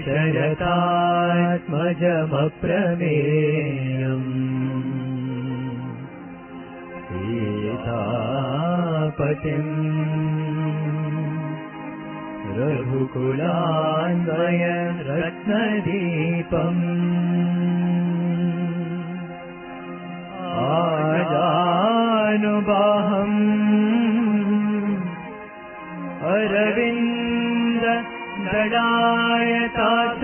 दशरथात्मजमप्रमेयम् सीतापतिम्। रघुकुलान्वय रत्नदीपम्। आजानुबाहम्। अरविन्द यताच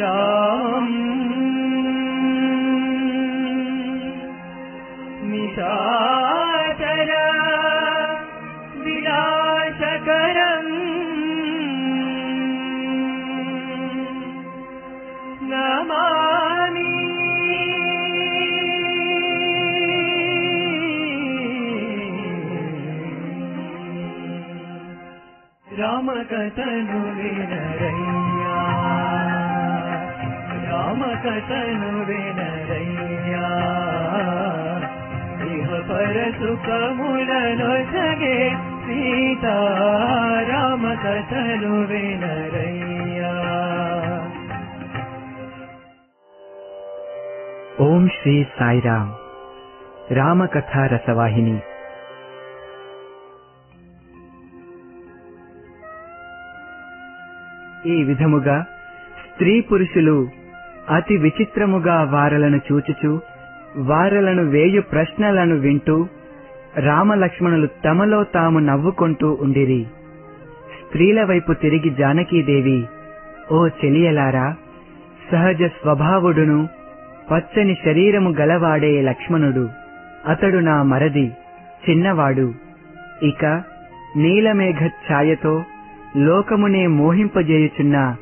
रा రామకథను వినరయ్యా రామకథను వినరయ్యా ఇహ పర సుఖములను సగే సీతా రామకథను వినరయ్యా ఓం శ్రీ సాయిరామ్ రామకథ రసవాహిని ఈ విధముగా స్త్రీ పురుషులు అతి విచిత్రముగా వారలను చూచుచు వారలను వేయు ప్రశ్నలను వింటూ రామలక్ష్మణులు తమలో తాము నవ్వుకుంటూ ఉండిరి. స్త్రీల వైపు తిరిగి జానకీదేవి ఓ చెలియలారా సహజ స్వభావుడును పచ్చని శరీరము గలవాడే లక్ష్మణుడు అతడు నా మరది చిన్నవాడు. ఇక నీలమేఘ ఛాయతో లోకమునే మోహింపజేయుచున్న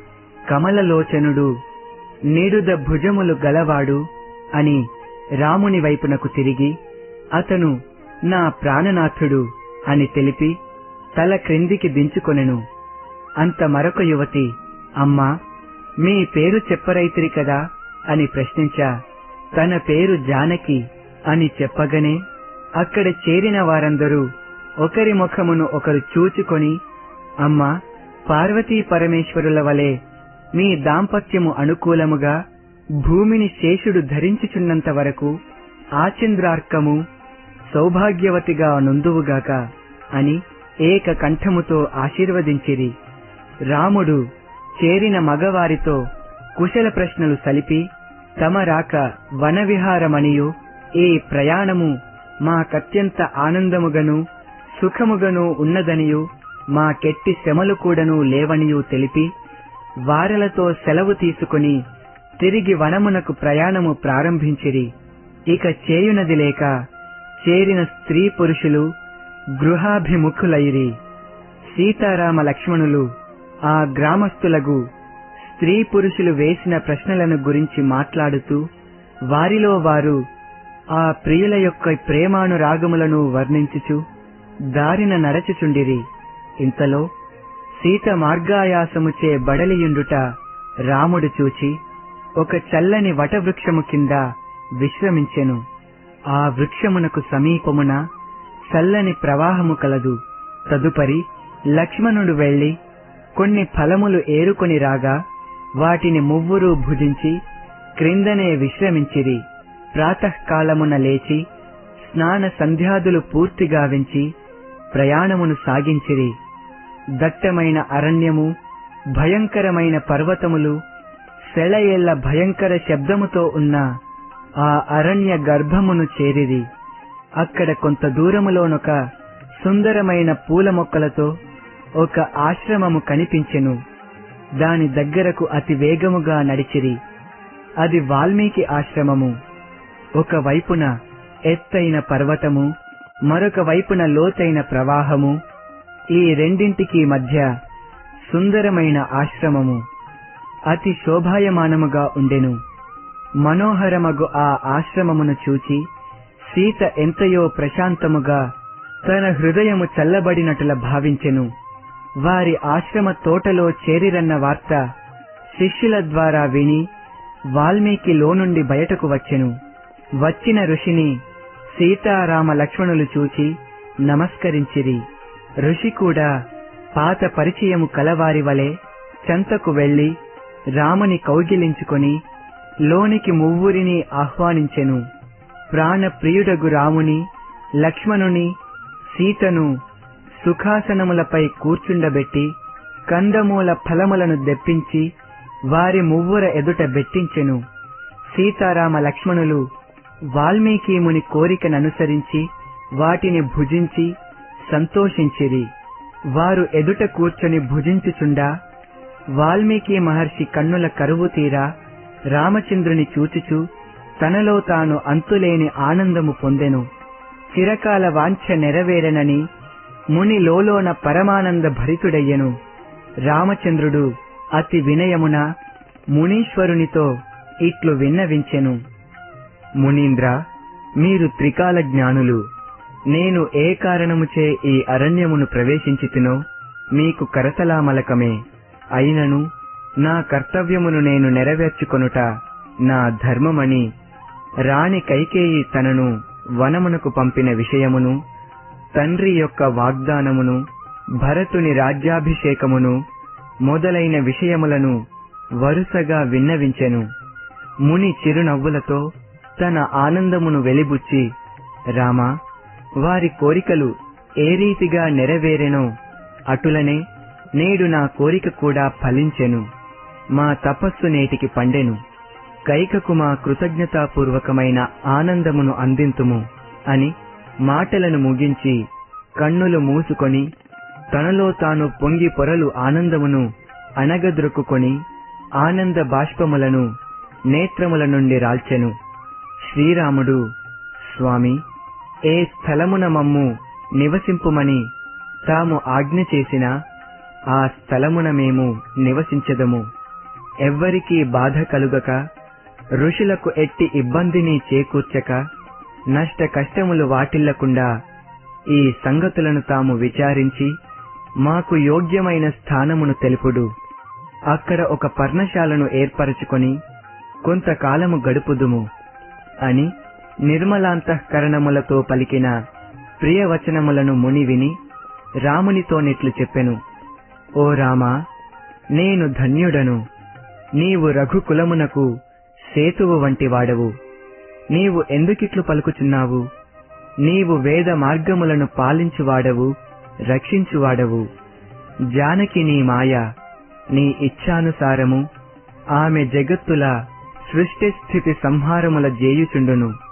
కమలలోచనుడు నిడుద భుజములు గలవాడు అని రాముని వైపునకు తిరిగి అతను నా ప్రాణనాథుడు అని తెలిపి తల క్రిందికి దించుకొనెను. అంత మరొక యువతి అమ్మా మీ పేరు చెప్పరైతిరి కదా అని ప్రశ్నించా తన పేరు జానకి అని చెప్పగనే అక్కడ చేరిన వారందరూ ఒకరి ముఖమును ఒకరు చూచుకొని అమ్మా పార్వతీ పరమేశ్వరుల వలె మీ దాంపత్యము అనుకూలముగా భూమిని శేషుడు ధరించుచున్నంత వరకు ఆచంద్రార్కము సౌభాగ్యవతిగా నుందువుగాక అని ఏక కంఠముతో ఆశీర్వదించిరి. రాముడు చేరిన మగవారితో కుశల ప్రశ్నలు సలిపి తమ రాక వనవిహారమనియు ఈ ప్రయాణము మాకత్యంత ఆనందముగను సుఖముగను ఉన్నదనియు మా కెట్టి శ్రమలు కూడను లేవనియూ తెలిపి వారలతో సెలవు తీసుకుని తిరిగి వనమునకు ప్రయాణము ప్రారంభించిరి. ఇక చేయునది లేక చేరిన స్త్రీ పురుషులు గృహాభిముఖులైరి. సీతారామ లక్ష్మణులు ఆ గ్రామస్తులకు స్త్రీ పురుషులు వేసిన ప్రశ్నలను గురించి మాట్లాడుతూ వారిలో వారు ఆ ప్రియుల యొక్క ప్రేమానురాగములను వర్ణించుచు దారిన నడచుచుండిరి. ఇంతలో సీత మార్గాయాసముచే బడలియుండుట రాముడు చూచి ఒక చల్లని వటవృక్షము కింద విశ్రమించెను. ఆ వృక్షమునకు సమీపమున చల్లని ప్రవాహము కలదు. తదుపరి లక్ష్మణుడు వెళ్ళి కొన్ని ఫలములు ఏరుకొని రాగా వాటిని మువ్వురు భుజించి క్రిందనే విశ్రమించిరి. ప్రాతకాలమున లేచి స్నాన సంధ్యాదులు పూర్తి గావించి ప్రయాణమును సాగించిరి. దట్టమైన అరణ్యము భయంకరమైన పర్వతములు సెళయేళ్ళ భయంకర శబ్దముతో ఉన్న ఆ అరణ్య గర్భమును చేరిది అక్కడ కొంత దూరములోనొక సుందరమైన పూల మొక్కలతో ఒక ఆశ్రమము కనిపించెను. దాని దగ్గరకు అతి వేగముగా నడిచిరి. అది వాల్మీకి ఆశ్రమము. ఒక వైపున ఎత్తైన పర్వతము మరొక వైపున లోతైన ప్రవాహము ఈ రెండింటికి మధ్య సుందరమైన ఆశ్రమము అతి శోభాయమానముగా ఉండెను. మనోహరమగు ఆ ఆశ్రమమును చూచి సీత ఎంతయో ప్రశాంతముగా తన హృదయము చల్లబడినట్ల భావించెను. వారి ఆశ్రమ తోటలో చేరిరన్న వార్త శిష్యుల ద్వారా విని వాల్మీకి లోనుండి బయటకు వచ్చెను. వచ్చిన ఋషిని సీతారామ లక్ష్మణులు చూచి నమస్కరించిరి. ఋషి కూడా పాత పరిచయము కలవారి వలె చెంతకు వెళ్ళి రాముని కౌగిలించుకొని లోనికి మువ్వురిని ఆహ్వానించెను. ప్రాణప్రియుడగు రాముని లక్ష్మణుని సీతను సుఖాసనములపై కూర్చుండబెట్టి కందమూల ఫలములను దెప్పించి వారి మువ్వుర ఎదుట బెట్టించెను. సీతారామ లక్ష్మణులు వాల్మీకి ముని కోరికననుసరించి వాటిని భుజించి సంతోషించిరి. వారు ఎదుట కూర్చొని భుజించుచుండా వాల్మీకి మహర్షి కన్నుల కరువు తీరా రామచంద్రుని చూచుచు తనలో తాను అంతులేని ఆనందము పొందెను. చిరకాల వాంఛ నెరవేరనని ముని లోలోన పరమానంద భరితుడయ్యెను. రామచంద్రుడు అతి వినయమున మునీశ్వరునితో ఇట్లు విన్నవించెను. మునీంద్ర మీరు త్రికాల జ్ఞానులు. నేను ఏ కారణముచే ఈ అరణ్యమును ప్రవేశించితినో మీకు కరతలామలకమే అయినను నా కర్తవ్యమును నేను నెరవేర్చుకొనుట నా ధర్మమని. రాణి కైకేయి తనను వనమునకు పంపిన విషయమును తండ్రి యొక్క వాగ్దానమును భరతుని రాజ్యాభిషేకమును మొదలైన విషయములను వరుసగా విన్నవించెను. ముని చిరునవ్వులతో తన ఆనందమును వెలిబుచ్చి రామా వారి కోరికలు ఏ రీతిగా నెరవేరెనో అటులనే నేడు నా కోరిక కూడా ఫలించెను. మా తపస్సు నేటికి పండెను. కైకకు మా కృతజ్ఞతాపూర్వకమైన ఆనందమును అందింతుము అని మాటలను ముగించి కన్నులు మూసుకొని తనలో తాను పొంగి పొరలు ఆనందమును అణగద్రొక్కుకొని ఆనంద బాష్పములను నేత్రముల నుండి రాల్చెను. శ్రీరాముడు స్వామి! ఏ స్థలమున మమ్ము నివసింపుమని తాము ఆజ్ఞ చేసిన ఆ స్థలమున మేము నివసించదము. ఎవ్వరికీ బాధ కలుగక ఋషులకు ఎట్టి ఇబ్బందిని చేకూర్చక నష్ట కష్టములు వాటిల్లకుండా ఈ సంగతులను తాము విచారించి మాకు యోగ్యమైన స్థానమును తెలుపుడు. అక్కడ ఒక పర్ణశాలను ఏర్పరచుకొని కొంతకాలము గడుపుదుము అని నిర్మలాంతఃకరణములతో పలికిన ప్రియవచనములను ముని విని రామునితోనిట్లు చెప్పెను. ఓ రామా నేను ధన్యుడను. నీవు రఘుకులమునకు సేతువు వంటి వాడవు నీవు ఎందుకిట్లు పలుకుచున్నావు? నీవు వేద మార్గములను పాలించువాడవు రక్షించువాడవు. జానకి నీ మాయ నీ ఇచ్ఛానుసారము. ఆమె జగత్తుల సృష్టి స్థితి సంహారముల జేయుచుండును.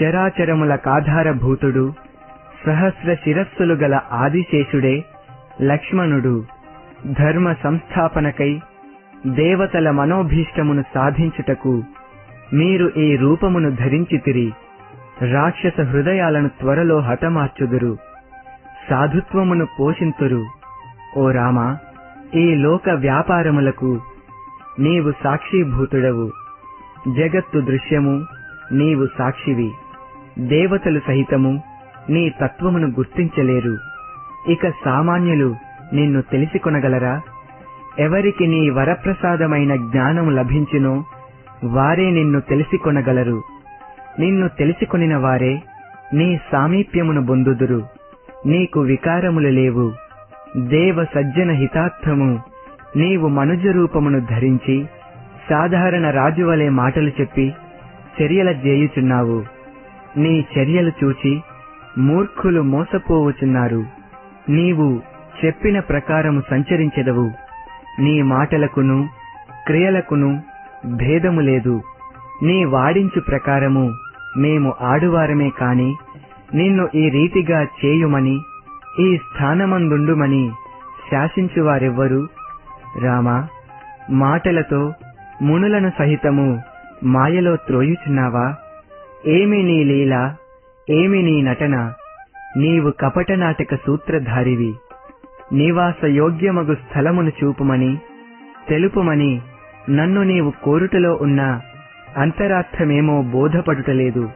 చరాచరముల కాధారభూతుడు సహస్ర శిరస్సులు గల ఆదిశేషుడే లక్ష్మణుడు. ధర్మ సంస్థాపనకై దేవతల మనోభీష్టమును సాధించుటకు మీరు ఈ రూపమును ధరించితిరి. రాక్షస హృదయాలను త్వరలో హతమార్చుదురు. సాధుత్వమును పోషింతురు. ఓ రామ ఈ లోక వ్యాపారములకు నీవు సాక్షీభూతుడవు. జగత్తు దృశ్యము నీవు సాక్షివి. దేవతలు సహితము నీ తత్వమును గుర్తించలేరు. ఇక సామాన్యులు నిన్ను తెలిసికొనగలరా? ఎవరికి నీ వరప్రసాదమైన జ్ఞానము లభించునో వారే నిన్ను తెలిసికొనగలరు. నిన్ను తెలిసికొనిన వారే నీ సామీప్యమును బొందుదురు. నీకు వికారములు లేవు. దేవ సజ్జన హితార్థము నీవు మనుజ రూపమును ధరించి సాధారణ రాజువలే మాటలు చెప్పి చర్యల జేయుచున్నావు. నీ చర్యలు చూచి మూర్ఖులు మోసపోవుచున్నారు నీవు చెప్పిన ప్రకారము సంచరించెదవు. నీ మాటలకును క్రియలకును భేదము లేదు. నీ వాడించు ప్రకారము మేము ఆడువారమే కాని నిన్ను ఈ రీతిగా చేయుమని ఈ స్థానమందుండుమని శాసించువారెవ్వరు? రామా మాటలతో మునులను సహితము మాయలో త్రోయుచున్నావా? ఏమి నీ లీల? ఏమి నీ నటన? నీవు కపట నాటక సూత్రధారివి. నివాస యోగ్యమగు స్థలమును చూపుమని తెలుపుమని నన్ను నీవు కోరుటలో ఉన్న అంతరార్థమేమో బోధపడుటలేదు.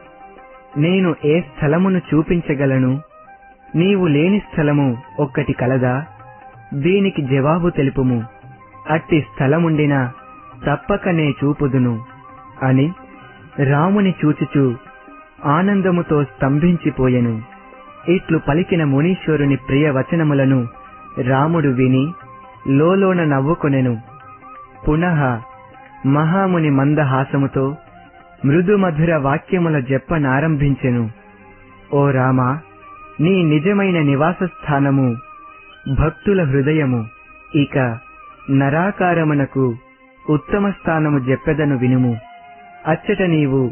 నేను ఏ స్థలమును చూపించగలను? నీవు లేని స్థలము ఒక్కటి కలదా? దీనికి జవాబు తెలుపుము. అట్టి స్థలముండినా తప్పక నే చూపుదును. అని రాముని చూచుచు ఆనందముతో స్తంభించిపోయెను. ఇట్లు పలికిన మునీశ్వరుని ప్రియ వచనములను రాముడు విని లోలోన నవ్వుకొనెను. పునః మహాముని మందహాసముతో మృదుమధుర వాక్యముల జప్పనారంభించెను. ఓ రామా నీ నిజమైన నివాస స్థానము భక్తుల హృదయము. ఇక నరాకారమునకు ఉత్తమ స్థానము చెప్పెదను వినుము. అచ్చట నీవు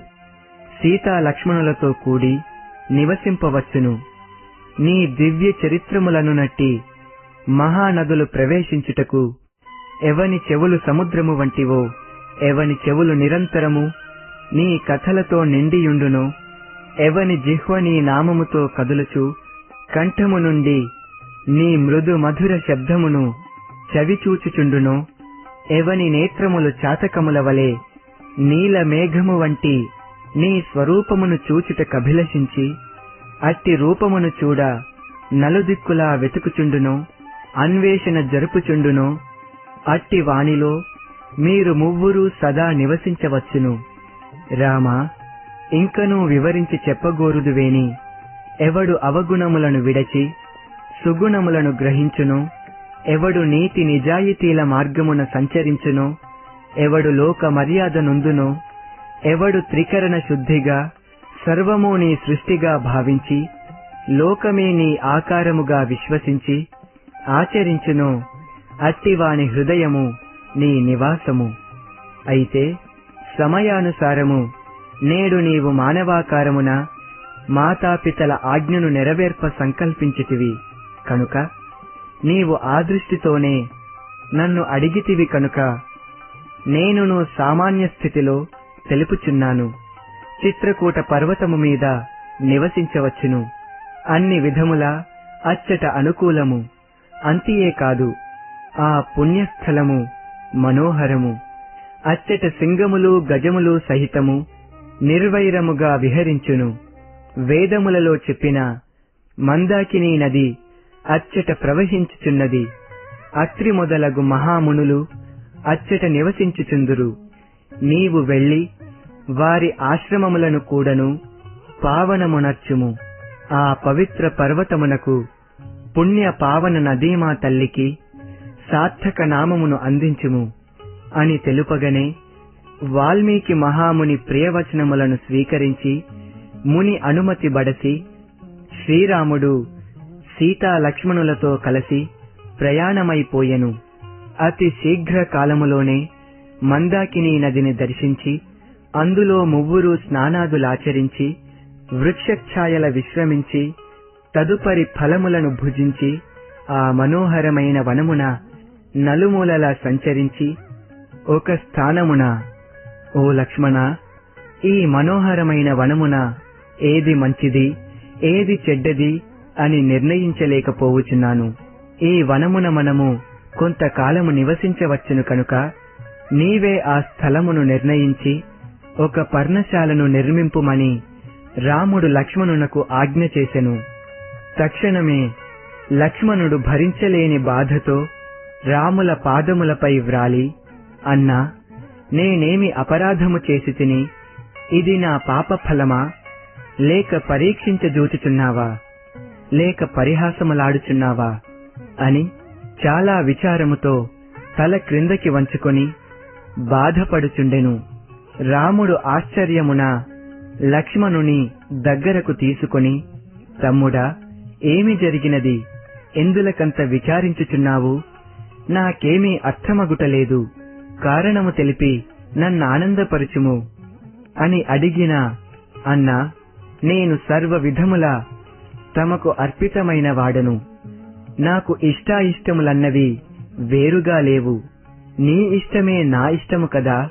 సీతా లక్ష్మణులతో కూడి నివసింపవచ్చును. నీ దివ్య చరిత్రములను నట్టి మహానదులు ప్రవేశించుటకు ఎవని చెవులు సముద్రము వంటివో ఎవని చెవులు నిరంతరము నీ కథలతో నిండియుండునో. ఎవని జిహ్వ నీ నామముతో కదులుచు కంఠము నుండి నీ మృదు మధుర శబ్దమును చవిచూచుచుండునో. ఎవని నేత్రములు చాతకముల వలె నీల మేఘము వంటి నీ స్వరూపమును చూచుట కభిలషించి అట్టి రూపమును చూడ నలుదిక్కులా వెతుకుచుండునో అన్వేషణ జరుపుచుండునో అట్టి వానిలో మీరు మువ్వురు సదా నివసించవచ్చును. రామా ఇంకనూ వివరించి చెప్పగోరుదువేని. ఎవడు అవగుణములను విడచి సుగుణములను గ్రహించును ఎవడు నీతి నిజాయితీల మార్గమున సంచరించునో ఎవడు లోక మర్యాద నుందునో ఎవడు త్రికరణ శుద్ధిగా సర్వము నీ సృష్టిగా భావించి లోకమే నీ ఆకారముగా విశ్వసించి ఆచరించును అట్టివాని హృదయము నీ నివాసము. అయితే సమయానుసారము నేడు నీవు మానవాకారమున మాతాపితల ఆజ్ఞను నెరవేర్ప సంకల్పించితివి కనుక నీవు ఆ దృష్టితోనే నన్ను అడిగితివి కనుక నేనును సామాన్య స్థితిలో తెలుపుచున్నాను. చిత్రకూట పర్వతము మీద నివసించవచ్చును. అన్ని విధముల అచ్చట అనుకూలము. అంతియే కాదు ఆ పుణ్యస్థలము మనోహరము. అచ్చట సింగములు గజములు సహితము నిర్వైరముగా విహరించును. వేదములలో చెప్పిన మందాకిని నది అచ్చట ప్రవహించుచున్నది. అత్రి మొదలగు మహామునులు అచ్చట నివసించుచుందురు. నీవు వెళ్ళి వారి ఆశ్రమములను కూడను పావనమునర్చుము. ఆ పవిత్ర పర్వతమునకు పుణ్య పావన నదీమా తల్లికి సార్థక నామమును అందించుము అని తెలుపగనే వాల్మీకి మహాముని ప్రియవచనములను స్వీకరించి ముని అనుమతి బడసి శ్రీరాముడు సీతా లక్ష్మణులతో కలిసి ప్రయాణమైపోయెను. అతి శీఘ్ర కాలములోనే మందాకిని నదిని దర్శించి అందులో మువ్వురు స్నానాదులాచరించి వృక్షఛాయల విశ్రమించి తదుపరి ఫలములను భుజించి ఆ మనోహరమైన వనమున నలుమూలలా సంచరించి ఒక స్థానమున ఓ లక్ష్మణ ఈ మనోహరమైన వనమున ఏది మంచిది ఏది చెడ్డది అని నిర్ణయించలేకపోవచ్చున్నాను ఈ వనమున మనము కొంతకాలము నివసించవచ్చును కనుక నీవే ఆ స్థలమును నిర్ణయించి ఒక పర్ణశాలను నిర్మింపుమని రాముడు లక్ష్మణునకు ఆజ్ఞ చేసెను. తక్షణమే లక్ష్మణుడు భరించలేని బాధతో రాముల పాదములపై వ్రాలి అన్నా నేనేమి అపరాధము చేసి తిని ఇది నా పాప ఫలమా? లేక పరీక్షించజూచుచున్నావా లేక పరిహాసములాడుచున్నావా? అని చాలా విచారముతో తల క్రిందకి వంచుకొని బాధపడుచుండెను. రాముడు ఆశ్చర్యమున లక్ష్మణుని దగ్గరకు తీసుకొని తమ్ముడా ఏమి జరిగినది? ఎందులకంత విచారించుచున్నావు? నాకేమీ అర్థమగుటలేదు. కారణము తెలిపి నన్నానందపరుచుము అని అడిగిన అన్నా నేను సర్వ విధముల తమకు అర్పితమైన వాడను. నాకు ఇష్టాయిష్టములన్నవి వేరుగా లేవు. నీ ఇష్టమే నా ఇష్టము కదా.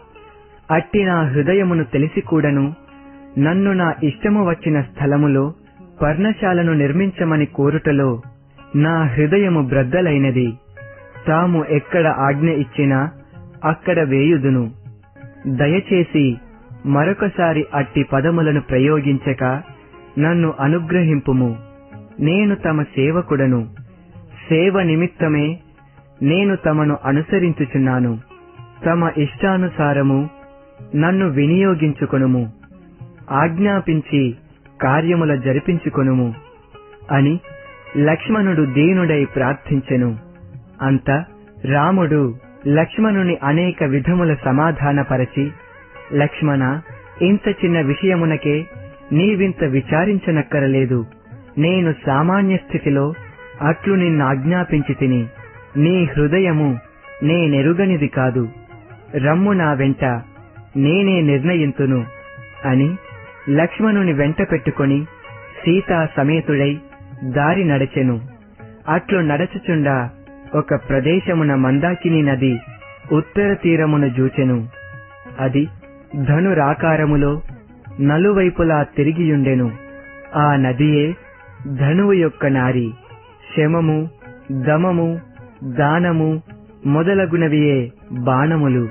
అట్టి నా హృదయమును తెలిసి కూడను నన్ను నా ఇష్టము వచ్చిన స్థలములో పర్ణశాలను నిర్మించమని కోరుటలో నా హృదయము బ్రద్దలైనది. తాము ఎక్కడ ఆజ్ఞ ఇచ్చినా అక్కడ వేయుదును. దయచేసి మరొకసారి అట్టి పదములను ప్రయోగించక నన్ను అనుగ్రహింపుము. నేను తమ సేవకుడను. సేవ నిమిత్తమే నేను తమను అనుసరించుచున్నాను. తమ ఇష్టానుసారము నన్ను వినియోగించుకొనుము. ఆజ్ఞాపించి కార్యముల జరిపించుకొనుము అని లక్ష్మణుడు దీనుడై ప్రార్థించెను. అంత రాముడు లక్ష్మణుని అనేక విధముల సమాధానపరచి లక్ష్మణ ఇంత చిన్న విషయమునకే నీవింత విచారించనక్కరలేదు. నేను సామాన్య స్థితిలో అట్లు నిన్నాజ్ఞాపించి తిని నీ హృదయము నేనెరుగనిది కాదు. రమ్ము నా వెంట నేనే నిర్ణయింతును అని లక్ష్మణుని వెంట పెట్టుకొని సీతా సమేతుడై దారి నడచెను. అట్లు నడచుచుండా ఒక ప్రదేశమున మందాకిని నది ఉత్తర తీరమున జూచెను. అది ధనురాకారములో నలువైపులా తిరిగియుండెను. ఆ నదియే ధనువు యొక్క నారి. శమము దమము దానము మొదలగునవియే బాణములు.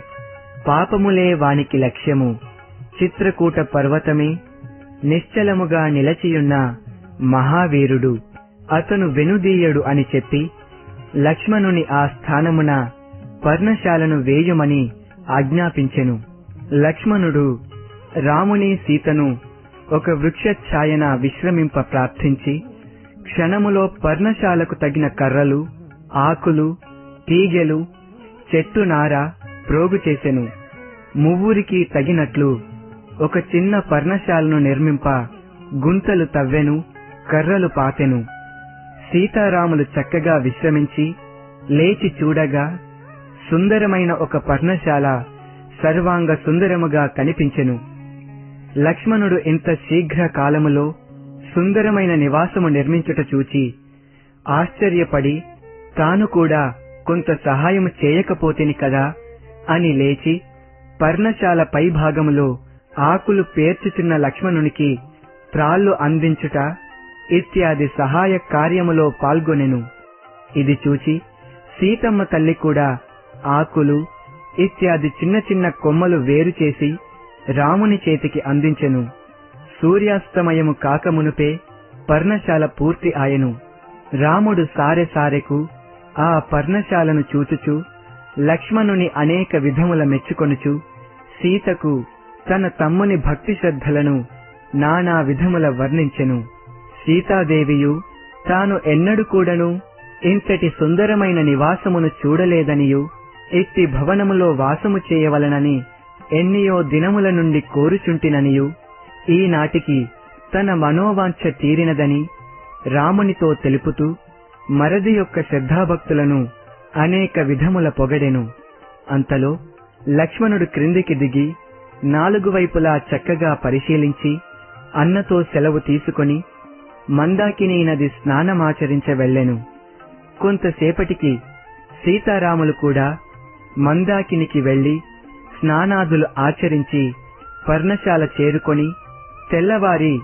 పాపములే వానికి లక్ష్యము. చిత్రకూట పర్వతమే నిశ్చలముగా నిలచియున్న మహావీరుడు. అతను వెనుదీయడు అని చెప్పి లక్ష్మణుని ఆ స్థానమున పర్ణశాలను వేయుమని ఆజ్ఞాపించెను. లక్ష్మణుడు రాముని సీతను ఒక వృక్ష ఛాయన విశ్రమింప ప్రార్థించి క్షణములో పర్ణశాలకు తగిన కర్రలు ఆకులు తీగెలు చెట్టు నార ప్రోగు చేసెను. మువ్వురికి తగినట్లు ఒక చిన్న పర్ణశాలను నిర్మింప గుంతలు తవ్వెను కర్రలు పాతెను. సీతారాములు చక్కగా విశ్రమించి లేచి చూడగా సుందరమైన ఒక పర్ణశాల సర్వాంగ సుందరముగా కనిపించెను. లక్ష్మణుడు ఇంత శీఘ్ర కాలములో సుందరమైన నివాసము నిర్మించుట చూచి ఆశ్చర్యపడి తాను కూడా కొంత సహాయము చేయకపోతేని కదా అని లేచి పర్ణశాల పైభాగములో ఆకులు పేర్చుచున్న లక్ష్మణునికి త్రాళ్ళు అందించుట ఇత్యాది సహాయ కార్యములో పాల్గొనెను. ఇది చూచి సీతమ్మ తల్లి కూడా ఆకులు ఇత్యాది చిన్న చిన్న కొమ్మలు వేరు చేసి రాముని చేతికి అందించెను. సూర్యాస్తమయము కాకమునుపే పర్ణశాల పూర్తి ఆయను. రాముడు సారె సారెకు ఆ పర్ణశాలను చూచుచు లక్ష్మణుని అనేక విధముల మెచ్చుకొనుచు సీతకు తన తమ్ముని భక్తి శ్రద్ధలను నానా విధముల వర్ణించెను. సీతాదేవియు తాను ఎన్నడు కూడను ఇంతటి సుందరమైన నివాసమును చూడలేదనియు ఇట్టి భవనములో వాసము చేయవలనని ఎన్నియో దినముల నుండి కోరుచుంటిననియు ఈనాటికి తన మనోవాంఛ తీరినదని రామునితో తెలుపుతూ మరది యొక్క శ్రద్ధాభక్తులను అనేక విధముల పొగడెను. అంతలో లక్ష్మణుడు క్రిందికి దిగి నాలుగు వైపులా చక్కగా పరిశీలించి అన్నతో సెలవు తీసుకొని మందాకిని నది స్నానమాచరించ వెళ్ళెను కొంతసేపటికి సీతారాములు కూడా మందాకినికి వెళ్ళి స్నానాదులు ఆచరించి పర్ణశాల చేరుకొని తెల్లవారి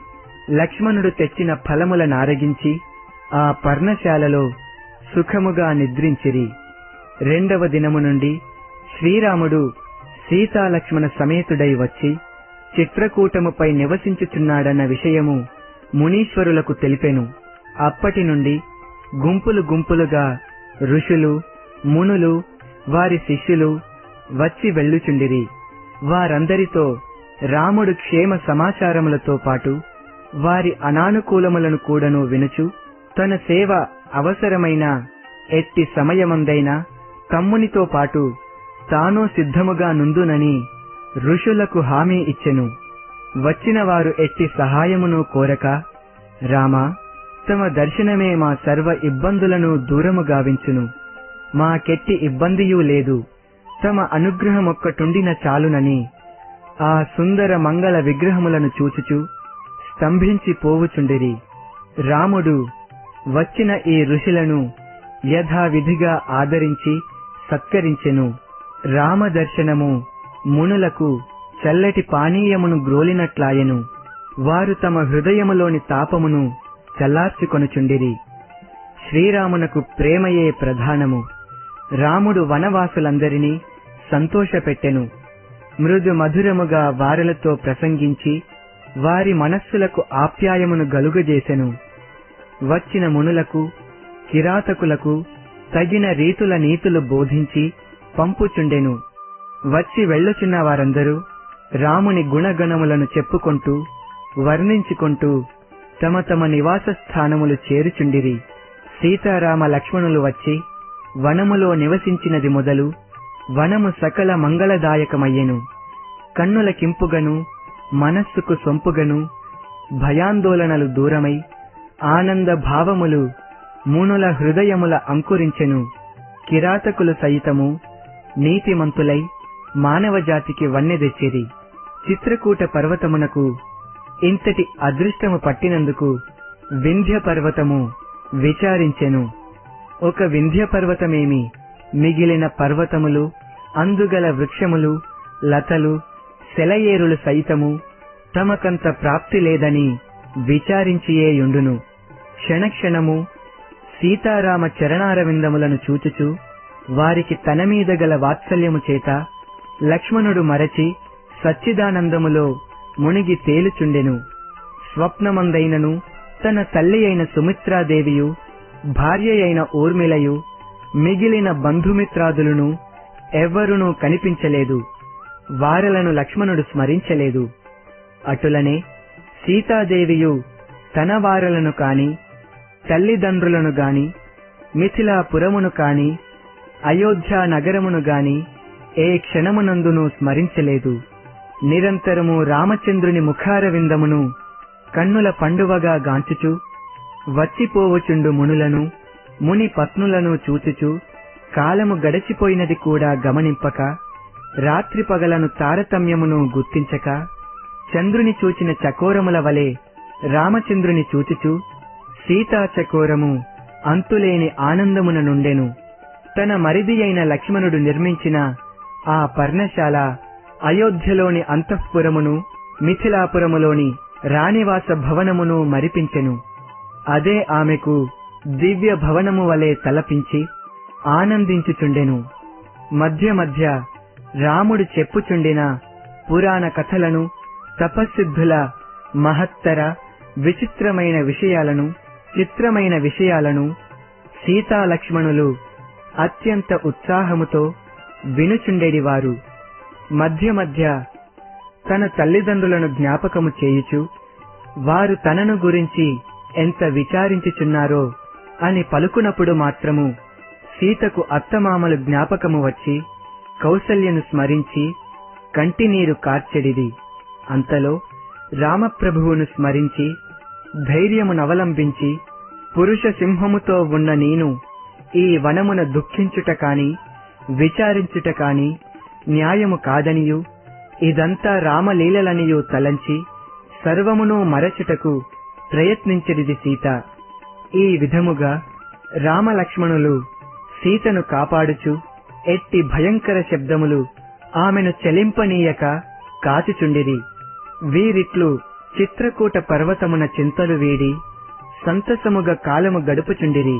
లక్ష్మణుడు తెచ్చిన ఫలముల నారగించి ఆ పర్ణశాలలో సుఖముగా నిద్రించిరి. రెండవ దినము నుండి శ్రీరాముడు సీతాలక్ష్మణ సమేతుడై వచ్చి చిత్రకూటముపై నివసించుచున్నాడన్న విషయము మునీశ్వరులకు తెలిపెను. అప్పటి నుండి గుంపులు గుంపులుగా ఋషులు మునులు వారి శిష్యులు వచ్చి వెళ్ళుచుండిరి. వారందరితో రాముడు క్షేమ సమాచారములతో పాటు వారి అనానుకూలములను కూడాను వినుచు తన సేవ అవసరమైన ఎట్టి సమయమందైనా తమ్మునితో పాటు తాను సిద్ధముగా నుందునని ఋషులకు హామీ ఇచ్చెను. వచ్చిన వారు ఎట్టి సహాయమును కోరక రామా తమ దర్శనమే మా సర్వ ఇబ్బందులను దూరము గావించును. మాకెట్టి ఇబ్బందియూ లేదు. తమ అనుగ్రహమొక్కటుండిన చాలునని ఆ సుందర మంగళ విగ్రహములను చూచుచు స్తంభించి పోవుచుండిరి. రాముడు వచ్చిన ఈ ఋషులను యథావిధిగా ఆదరించి సత్కరించెను. రామ దర్శనము మునులకు చల్లటి పానీయమును గ్రోలినట్లాయెను. వారు తమ హృదయములోని తాపమును చల్లార్చుకొనుచుండిరి. శ్రీరామునకు ప్రేమయే ప్రధానము. రాముడు వనవాసులందరినీ సంతోషపెట్టెను. మృదు మధురముగా వారలతో ప్రసంగించి వారి మనస్సులకు ఆప్యాయమును గలుగజేసెను. వచ్చిన మునులకు కిరాతకులకు తగిన రీతుల నీతులు బోధించి పంపుచుండెను. వచ్చి వెళ్ళుచున్న వారందరూ రాముని గుణగణములను చెప్పుకుంటూ వర్ణించుకుంటూ తమ తమ నివాస స్థానములు చేరుచుండిరి. సీతారామ లక్ష్మణులు వచ్చి వనములో నివసించినది మొదలు వనము సకల మంగళదాయకమయ్యెను. కన్నుల కింపుగను మనస్సుకు సొంపుగను భయాందోళనలు దూరమై ఆనంద భావములు మూనుల హృదయముల అంకురించెను. కిరాతకులు సైతము నీతిమంతులై మానవ జాతికి వన్నె చిత్రకూట పర్వతమునకు ఇంతటి అదృష్టము పట్టినందుకు వింధ్య పర్వతము విచారించెను. ఒక వింధ్య పర్వతమేమి మిగిలిన పర్వతములు అందుగల వృక్షములు లతలు సెలయేరులు సైతము తమకంత ప్రాప్తి లేదని విచారించియేయుండును క్షణక్షణము సీతారామ చరణారవిందములను చూచుచు వారికి తన మీద గల వాత్సల్యము చేత లక్ష్మణుడు మరచి సచ్చిదానందములో మునిగి తేలుచుండెను. స్వప్నమందైనను తన తల్లి అయిన సుమిత్రాదేవియు భార్య అయిన ఊర్మిళయు మిగిలిన బంధుమిత్రాదులను ఎవ్వరునూ కనిపించలేదు. వారలను లక్ష్మణుడు స్మరించలేదు. అటులనే సీతాదేవియు తన వారలను కాని తల్లిదండ్రులను గాని మిథిలాపురమును కాని అయోధ్య నగరమును గాని ఏ క్షణమునందును స్మరించలేదు. నిరంతరము రామచంద్రుని ముఖారవిందమును కన్నుల పండువగా గాంచుచు వచ్చిపోవుచుండు మునులను ముని పత్నులను చూచుచు కాలము గడిచిపోయినది కూడా గమనింపక రాత్రి పగలను తారతమ్యమును గుర్తించక చంద్రుని చూచిన చకోరముల వలె రామచంద్రుని చూచుచు సీతా చకోరము అంతులేని ఆనందమున నుండెను. తన మరిది అయిన లక్ష్మణుడు నిర్మించిన ఆ పర్ణశాల అయోధ్యలోని అంతఃపురమును మిథిలాపురములోని రాణివాస భవనమును మరిపించెను. అదే ఆమెకు దివ్య భవనము వలె తలపించి ఆనందించుచుండెను. మధ్య మధ్య రాముడు చెప్పుచుండిన పురాణ కథలను తపస్సిద్ధుల మహత్తర విచిత్రమైన విషయాలను చిత్రమైన విషయాలను సీతాలక్ష్మణులు అత్యంత ఉత్సాహముతో వినుచుండేడివారు మధ్య మధ్య తన తల్లిదండ్రులను జ్ఞాపకము చేయుచు వారు తనను గురించి ఎంత విచారించుచున్నారో అని పలుకునప్పుడు మాత్రము సీతకు అత్తమామలు జ్ఞాపకము వచ్చి కౌసల్యను స్మరించి కంటినీరు కార్చెడిది. అంతలో రామప్రభువును స్మరించి ధైర్యమునవలంబించి పురుష సింహముతో ఉన్న నేను ఈ వనమున దుఃఖించుట కాని విచారించుట కాని న్యాయము కాదనియు. ఇదంతా రామలీలలనియు తలంచి సర్వమును మరచుటకు ప్రయత్నించడిది సీత. ఈ విధముగా రామలక్ష్మణులు సీతను కాపాడుచు. ఎట్టి భయంకర శబ్దములు ఆమెను చెలింపనీయక కాచుచుండిరి. వీరిట్లు చిత్రకూట పర్వతమున చింతలు వీడి సంతసముగా కాలము గడుపుచుండిరి.